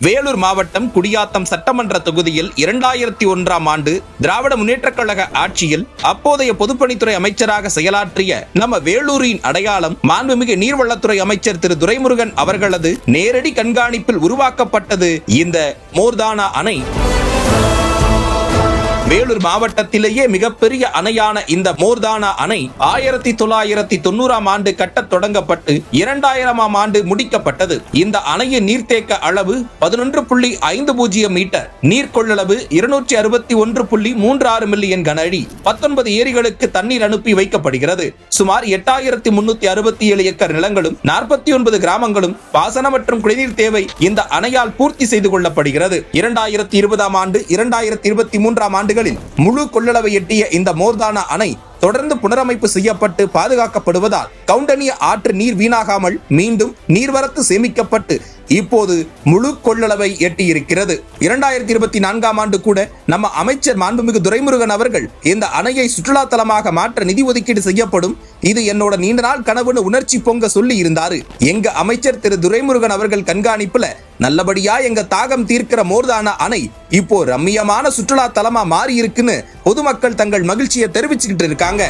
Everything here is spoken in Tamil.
வேலூர் மாவட்டம் குடியாத்தம் சட்டமன்ற தொகுதியில் இரண்டாயிரத்தி ஒன்றாம் ஆண்டு திராவிட முன்னேற்றக் கழக ஆட்சியில் அப்போதைய பொதுப்பணித்துறை அமைச்சராக செயலாற்றிய நம்ம வேலூரின் அடையாளம் மாண்புமிகு நீர்வளத்துறை அமைச்சர் திரு துரைமுருகன் அவர்களது நேரடி கண்காணிப்பில் உருவாக்கப்பட்டது இந்த மோர்தானா அணை. வேலூர் மாவட்டத்திலேயே மிகப்பெரிய அணையான இந்த மோர்தானா அணை ஆயிரத்தி தொள்ளாயிரத்தி தொண்ணூறாம் ஆண்டு கட்டத் தொடங்கப்பட்டு இரண்டாயிரமாம் ஆண்டு முடிக்கப்பட்டது. இந்த அணையின் நீர்த்தேக்க அளவு பதினொன்று புள்ளி ஐந்து பூஜ்ஜியம் மீட்டர் நீர் கொள்ளளவு இருநூற்றி அறுபத்தி ஒன்று புள்ளி மூன்று ஆறு மில்லியன் கன அடி பத்தொன்பது ஏரிகளுக்கு தண்ணீர் அனுப்பி வைக்கப்படுகிறது. சுமார் எட்டாயிரத்தி முன்னூத்தி அறுபத்தி ஏழு ஏக்கர் நிலங்களும் நாற்பத்தி ஒன்பது கிராமங்களும் பாசன மற்றும் குடிநீர் தேவை இந்த அணையால் பூர்த்தி செய்து கொள்ளப்படுகிறது. இரண்டாயிரத்தி இருபதாம் ஆண்டு இரண்டாயிரத்தி இருபத்தி மூன்றாம் ஆண்டுகளில் முழு கொள்ளளவை எட்டிய இந்த மோர்தானா அணை தொடர்ந்து புனரமைப்பு செய்யப்பட்டு பாதுகாக்கப்படுவதால் கவுண்டனிய ஆற்று நீர் வீணாகாமல் மீண்டும் நீர்வரத்து சேமிக்கப்பட்டு இப்போது முழு கொள்ளளவை எட்டியிருக்கிறது. இரண்டாயிரத்தி இருபத்தி நான்காம் ஆண்டு கூட நம்ம அமைச்சர் மாண்புமிகு துரைமுருகன் அவர்கள் இந்த அணையை சுற்றுலா தலமாக மாற்ற நிதி ஒதுக்கீடு செய்யப்படும். இது என்னோட நீண்ட நாள் கனவுன்னு உணர்ச்சி பொங்க சொல்லி இருந்தாரு. எங்க அமைச்சர் திரு துரைமுருகன் அவர்கள் கண்காணிப்புல நல்லபடியா எங்க தாகம் தீர்க்கிற மோர்தான அணை இப்போ ரம்மியமான சுற்றுலா தலமா மாறி இருக்குன்னு பொதுமக்கள் தங்கள் மகிழ்ச்சியை தெரிவிச்சுக்கிட்டு இருக்காங்க.